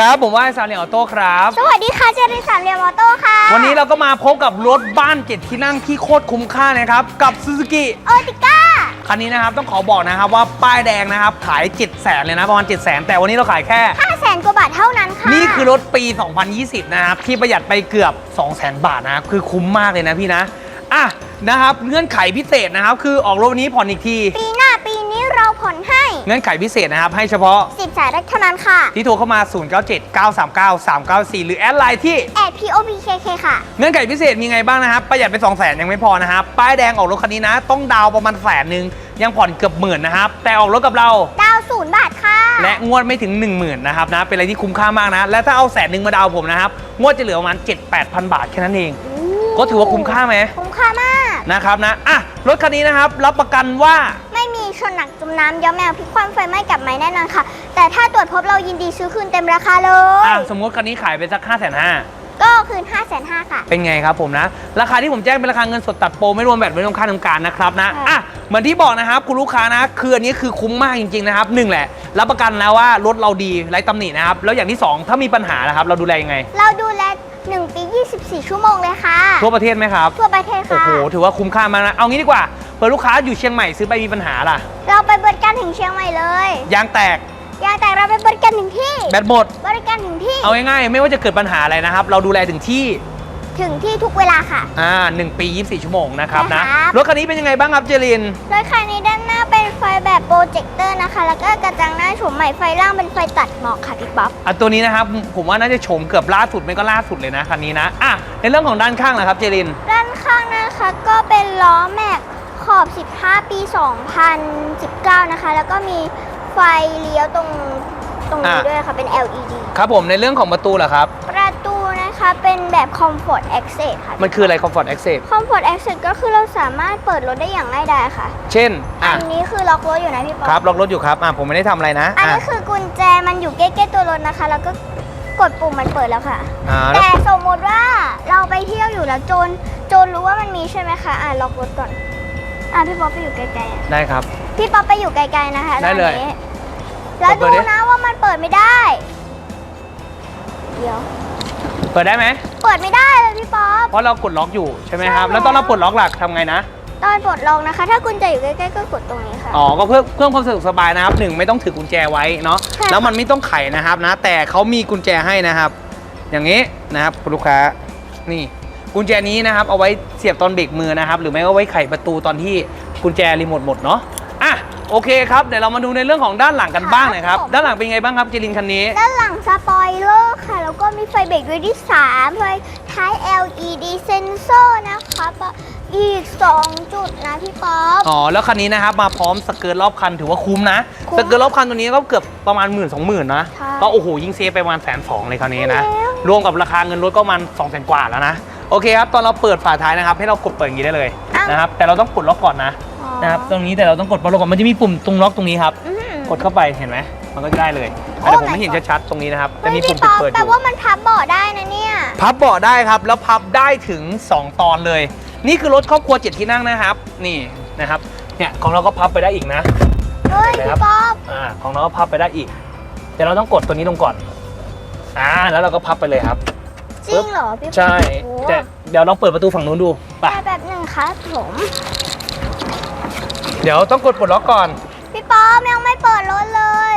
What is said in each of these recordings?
ครับผมว่าไอ้สามเหลี่ยมออโต้ครับ สวัสดีค่ะเจริญสามเหลี่ยมออโต้ค่ะ วันนี้เราก็มาพบกับรถบ้านเจ็ดที่นั่งที่โคตรคุ้มค่านะครับ กับ Suzuki โอติก้าคันนี้นะครับต้องขอบอกนะครับว่าป้ายแดงนะครับขาย7 0 0 0 0เลยนะประมาณ7 0 0 0 0แต่วันนี้เราขายแค่5แสนกว่าบาทเท่านั้นค่ะ นี่คือรถปี 2020 นะครับ ที่ประหยัดไปเกือบ 200,000 บาทนะครับคือคุ้มมากเลยนะพี่นะอะนะครับเงื่อนไขพิเศษนะครับคือออกรถวันนี้ผ่อนอีกที ปีหน้าปีนี้เราผ่อนให้ เงื่อนไขพิเศษนะครับ ให้เฉพาะ10สายแรกเท่านั้นค่ะที่โทรเข้ามา 0979399394 หรือแอดไลน์ที่ แอด POPKK ค่ะ เงื่อนไขพิเศษมีไงบ้างนะครับ ประหยัดไป 2 0 0 0 0 0ยังไม่พอนะครับ ป้ายแดงออกรถคันนี้นะ ต้องดาวน์ประมาณแสนหนึ่งยังผ่อนเกือบหมื่นนะครับ แต่ออกรถกับเรา ดาวศูนย์บาทค่ะ และงวดไม่ถึง 1 0,000นะครับนะ เป็นอะไรที่คุ้มค่ามากนะ และถ้าเอาแสนหนึ่งมาดาวน์ผมนะครับ งวดจะเหลือประมาณ 7-8,000 บาทแค่นั้นเองก็ถือว่าคุ้มค่าไหม คุ้มค่ามาก นะครับนะ อะ รถคันนี้นะครับ รับประกันว่าไม่มี ชนหนักจมน้ำย้อมแมวพลิกคว่ำไฟไหม้กลับไม้แน่นอนค่ะ แต่ถ้าตรวจพบเรายินดีซื้อคืนเต็มราคาเลย อะสมมติคันนี้ขายไปสัก5 5 0 0 0ก็คืน 5 5 0 0 0ค่ะ เป็นไงครับผมนะ ราคาที่ผมแจ้งเป็นราคาเงินสดตัดโปรไม่รวมแบตไม่รวมค่าทำการนะครับนะค่ะอะเหมือนที่บอกนะครับคุณลูกค้านะคืออันนี้คือคุ้มมากจริงๆนะครับหนึ่งแหละรับประกันแล้วว่ารถเราดีไร้ตำหนินะครับแล้วอย่างที่สองถ้ามีปัญหานะครับเราดูแลยังไง เราดูแล 1 ปี 24 ชั่วโมงเลยค่ะ ทั่วประเทศไหมครับ ทั่วประเทศโอ้ค่ะ โห ถือว่าคุ้มค่ามากนะ เอางี้ดีกว่า เผื่อลูกค้าอยู่เชียงใหม่ซื้อไปมีปัญหาล่ะ เราไปบริการถึงเชียงใหม่เลย ยางแตก อยางแต่เราไปบริการถึงที่ แบตหมด บริการถึงที่ เอาง่ายๆ ไม่ว่าจะเกิดปัญหาอะไรนะครับ เราดูแลถึงที่ ถึงที่ทุกเวลาค่ะ อ่าหนึ่งปี 24 ชั่วโมงนะครับนะใช่ครับ รถคันนี้เป็นยังไงบ้างครับเจริน รถคันนี้ด้านหน้าเป็นไฟแบบโปรเจคเตอร์นะคะ แล้วก็กระจังหน้าโฉมใหม่ไฟล่างเป็นไฟตัดหมอกค่ะพี่ป๊อปอะตัวนี้นะครับ ผมว่าน่าจะโฉมเกือบล่าสุดไม่ก็ล่าสุดเลยนะคันนี้นะอะในเรื่องของด้านข้างนะครับเจริน ด้านข้างนะคะก็เป็นล้อแม็กขอบ 15 ปี 2019 นะคะ แล้วก็มีไฟเลี้ยวตรงตรงนี้อะ ด้วยค่ะเป็น LED ครับผมในเรื่องของประตูเหรอครับประตู นะคะเป็นแบบ Comfort Access ค่ะมันคืออะไร Comfort Access Comfort Access ก็คือเราสามารถเปิดรถได้อย่างง่ายดายค่ะ เช่นอะอันนี้คือล็อกรถอยู่นะพี่ป๊อปครับล็อกรถอยู่ครับอะผมไม่ได้ทำอะไรนะอันอะนี้คือกุญแจมันอยู่ใกล้ๆตัวรถนะคะ แล้วก็กดปุ่มมันเปิดแล้วค่ะอ่าแล้วแต่สมมติว่าเราไปเที่ยวอยู่แล้วโจรโจรรู้ว่ามันมีใช่ไหมคะอะล็อกรถก่อนอะพี่ป๊อปไปอยู่ไกลๆอะได้ครับ พี่ป๊อปไปอยู่ไกลๆนะคะได้เลยตอนนี้แล้วกดเปิดูดดินะว่ามันเปิดไม่ได้ เดี๋ยว เปิดได้ไหม เปิดไม่ได้เลยพี่ป๊อป เพราะเรากดล็อกอยู่ใช่ไหมครับ ใช่แล้วตอนเราปลดล็อกหลักทำไงนะ ตอนปลดล็อกนะคะ ถ้ากุญแจอยู่ใกล้ๆก็กดตรงนี้ค่ะ อ๋อ ก็เพื่อเพิ่มความสะดวกสบายนะครับหนึ่งไม่ต้องถือกุญแจไว้เนาะค่ะ แล้วมันไม่ต้องไขนะครับนะ แต่เขามีกุญแจให้นะครับ อย่างนี้นะครับคุณลูกค้า นี่ กุญแจนี้นะครับ เอาไว้เสียบตอนเบรกมือนะครับ หรือไม่ก็ไว้ไขประตูตอนที่กุญแจรีโมทหมดเนาะ อะ โอเคครับ เดี๋ยวเรามาดูในเรื่องของด้านหลังกันบ้างนะครับ ด้านหลังเป็นไงบ้างครับเจลินคันนี้ ด้านหลัง สปอยเลอร์ค่ะ แล้วก็มีไฟเบรกด้วยที่3ไฟท้าย LED เซนเซอร์นะคะอีก 2 จุดนะพี่ป๊อป อ๋อ แล้วคันนี้นะครับมาพร้อมสเกิร์ตรอบคันถือว่าคุ้มนะ คุ้มสเกิร์ตรอบคันตัวนี้ก็เกือบประมาณหมื่นสองหมื่นนะ ใช่ก็โอ้โห ยิ่งเซฟไปประมาณแสนสองเลยคราวนี้นะ ใช่แล้ว รวมกับราคาเงินรถก็ประมาณสองแสนกว่าแล้วนะ โอเคครับ ตอนเราเปิดฝาท้ายนะครับ ให้เรากดเปิดอย่างนี้ได้เลยนะครับ แต่เราต้องกดล็อกก่อนนะอ๋อนะครับ ตรงนี้แต่เราต้องกดปลดล็อกก่อน มันจะมีปุ่มตรงล็อกตรงนี้ครับ อื้อหือกดเข้าไปเห็นไหม มันก็จะได้เลยโอ้แต่ผมไม่เห็น my god ชัดๆตรงนี้นะครับแต่เฮ้ยมีปุ่พี่มปิป๊ดอปเปิดอแปลยู่ว่ามันพับเบาะได้นะเนี่ยพับเบาะได้ครับ แล้วพับได้ถึง 2 ตอนเลย นี่คือรถครอบครัวเจ็ดที่นั่งนะครับ นี่นะครับเนี่ยของเราก็พับไปได้อีกนะเฮ้ยไหนพี่ครับป๊อปอ่าของเราก็พับไปได้อีก แต่เราต้องกดตัวนี้ลงก่อนอ่าแล้วเราก็พับไปเลยครับ จริงเหรอพี่ป๊อปใช่โอ้แต่เดี๋ยวลองเปิดประตูฝั่งนู้นดูไปได้แบบหนึ่งครับผม เดี๋ยวต้องกดปลดล็อกก่อนพี่ ป๊อปยังไม่เปิดรถเลย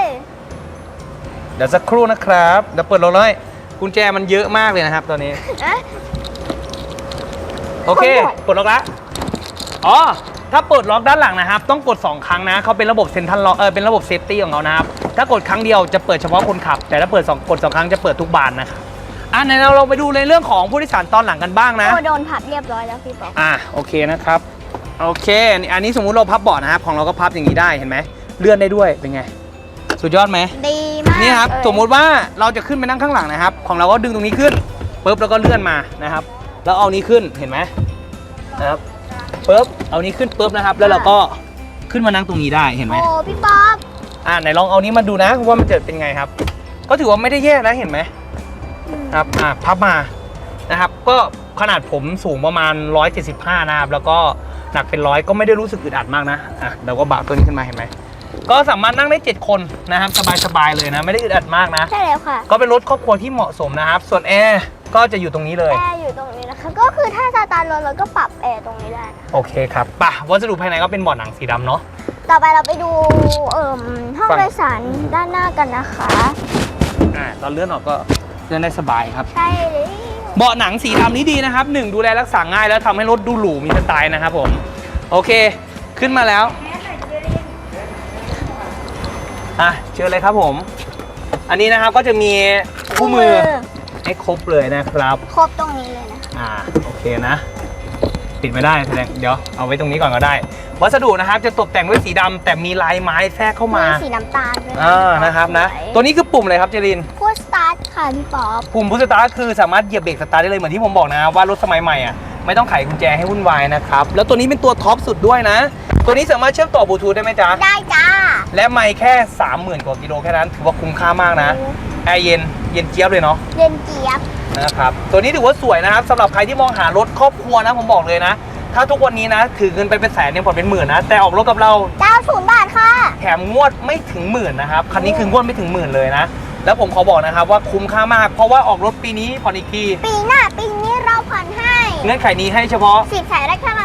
เดี๋ยวสักครู่นะครับเดี๋ยวเปิดรถเลยกุญแจมันเยอะมากเลยนะครับตอนนี้ เอ๊ะ โอเคคนบอกปลดล็อกละอ๋อ ถ้าเปิดล็อกด้านหลังนะครับ ต้องกด 2 ครั้งนะเขาเป็นระบบเซ็นทรัลล็อกเออเป็นระบบเซฟตี้ของเขานะครับ ถ้ากดครั้งเดียวจะเปิดเฉพาะคนขับ แต่ถ้าเปิดสองกดสองครั้งจะเปิดทุกบานนะครับอะไหนเราเราไปดูในเรื่องของผู้โดยสารตอนหลังกันบ้างนะ โอ้โดนพับเรียบร้อยแล้วพี่ป๊อปอะโอเคนะครับ โอเคนี่อันนี้สมมุติเราพับเบาะนะครับของเราก็พับอย่างนี้ได้เห็นไหม เลื่อนได้ด้วยเป็นไง สุดยอดไหมดีมากนี่ครับเลยสมมุติว่าเราจะขึ้นไปนั่งข้างหลังนะครับ ของเราก็ดึงตรงนี้ขึ้นปุ๊บแล้วก็เลื่อนมานะครับ แล้วเอานี้ขึ้นเห็นไหมนะครับปุ๊บเอานี้ขึ้นปุ๊บนะครับ แล้วเราก็ขึ้นมานั่งตรงนี้ได้เห็นไหม โอ้พี่ป๊อปอ่าไหนลองเอานี้มาดูนะว่ามันจะเป็นไงครับ ก็ถือว่าไม่ได้แย่นะเห็นไหมครับอ่าพับมานะครับ ก็ขนาดผมสูงประมาณ 175 นะครับ แล้วก็หนักเป็นร้อยก็ไม่ได้รู้สึกอึดอัดมากนะอะเราก็บากตัวนี้ขึ้นมาเห็นไหม ก็สามารถนั่งได้ 7 คนนะครับสบายๆเลยนะ ไม่ได้อึดอัดมากนะ ใช่แล้วค่ะ ก็เป็นรถครอบครัวที่เหมาะสมนะครับ ส่วนแอร์ก็จะอยู่ตรงนี้เลย แอร์อยู่ตรงนี้นะคะ ก็คือถ้าสตาร์ทรถเราก็ปรับแอร์ตรงนี้ได้นะโอเคครับป่ะวัสดุภายในก็เป็นเบาะหนังสีดำเนาะ ต่อไปเราไปดูเอ่มห้องฝั่ง โดยสารด้านหน้ากันนะคะ อ่าตอนเลื่อนออกก็เลื่อนได้สบายครับ ใช่เลยเบาะหนังสีดำนี้ดีนะครับหนึ่งดูแลรักษาง่ายแล้วทำให้รถดูหรูมีสไตล์นะครับผม โอเค ขึ้นมาแล้ว อะเชิญเลยครับผม อันนี้นะครับก็จะมีคู่มือให้ครบเลยนะครับ ครบตรงนี้เลยนะอ่าโอเคนะ ปิดไม่ได้แสดงเดี๋ยวเอาไว้ตรงนี้ก่อนก็ได้ วัสดุนะครับจะตกแต่งด้วยสีดำแต่มีลายไม้แทรกเข้ามาสีน้ำตาลด้วยอ่านะครับนะ ตัวนี้คือปุ่มอะไรครับเจรินพูดสตาร์ทค่ะพี่ป๊อปปุ่มพุชสตาร์ทคือสามารถเหยียบเบรกสตาร์ทได้เลยเหมือนที่ผมบอกนะครับว่ารถสมัยใหม่อะไม่ต้องไขกุญแจให้วุ่นวายนะครับ แล้วตัวนี้เป็นตัวท็อปสุดด้วยนะ ตัวนี้สามารถเชื่อมต่อบลูทูธได้ไหมจ๊ะ ได้จ้า และไม่แค่ 30,000 กว่ากิโลแค่นั้น ถือว่าคุ้มค่ามากนะ แอร์เย็น เย็นเจี๊ยบเลยเนาะ เย็นเจี๊ยบ นะครับ ตัวนี้ถือว่าสวยนะครับสำหรับใครที่มองหารถครอบครัวนะ ผมบอกเลยนะ ถ้าทุกวันนี้นะ ถือเงินไปเป็นแสนยังผ่อนเป็นหมื่นนะ แต่ออกรถกับเรา90บาทค่ะ แถมงวดไม่ถึงหมื่นนะครับ คันนี้คืองวดไม่ถึงหมื่นเลยนะ แล้วผมขอบอกนะครับว่าคุ้มค่ามาก เพราะว่าออกรถปีนี้ผ่อนอีกที ปีหน้าปีนี้เราผ่อนให้ เงื่อนไขนี้ให้เฉพาะสิบแสนได้แค่นั้นค่ะ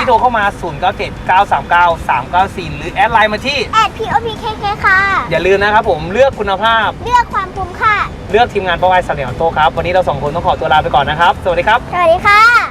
ที่โทรเข้ามา 0 9 7 9 3 9 3 9 4 หรือแอดไลน์มาที่ แอด POPKK ค่ะ อย่าลืมนะครับผมเลือกคุณภาพ เลือกความคุ้มค่ะ เลือกทีมงานประวัติสาเหลียงโตครับ วันนี้เราสองคนต้องขอตัวลาไปก่อนนะครับ สวัสดีครับ สวัสดีค่ะ